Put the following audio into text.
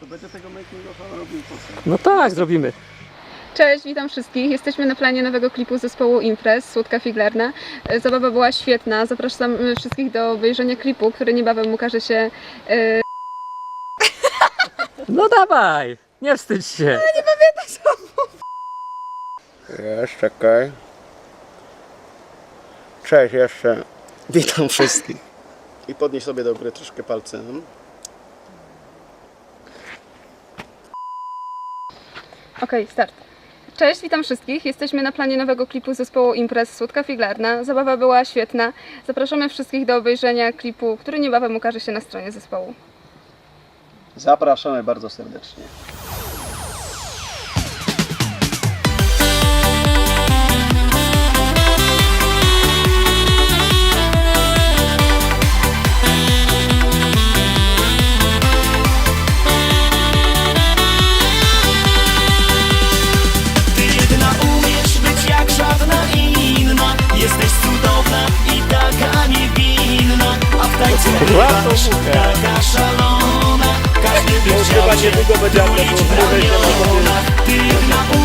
To będzie tego making of robił potem. No tak, zrobimy. Cześć, witam wszystkich. Jesteśmy na planie nowego klipu zespołu Imprez, Słodka Figlarna. E, Zabawa była świetna. Zapraszam e, wszystkich do obejrzenia klipu, który niebawem ukaże się e, No dawaj, nie wstydź się. Jest, czekaj. Cześć jeszcze. Witam wszystkich. I podnieś sobie do góry troszkę palcem. Okej, start. Cześć, witam wszystkich. Jesteśmy na planie nowego klipu zespołu Imprez Słodka Figlarna. Zabawa była świetna. Zapraszamy wszystkich do obejrzenia klipu, który niebawem ukaże się na stronie zespołu. Zapraszamy bardzo serdecznie. A w tańcu bywasz taka szalona Każdy by chciał cię tulić w Ty jedna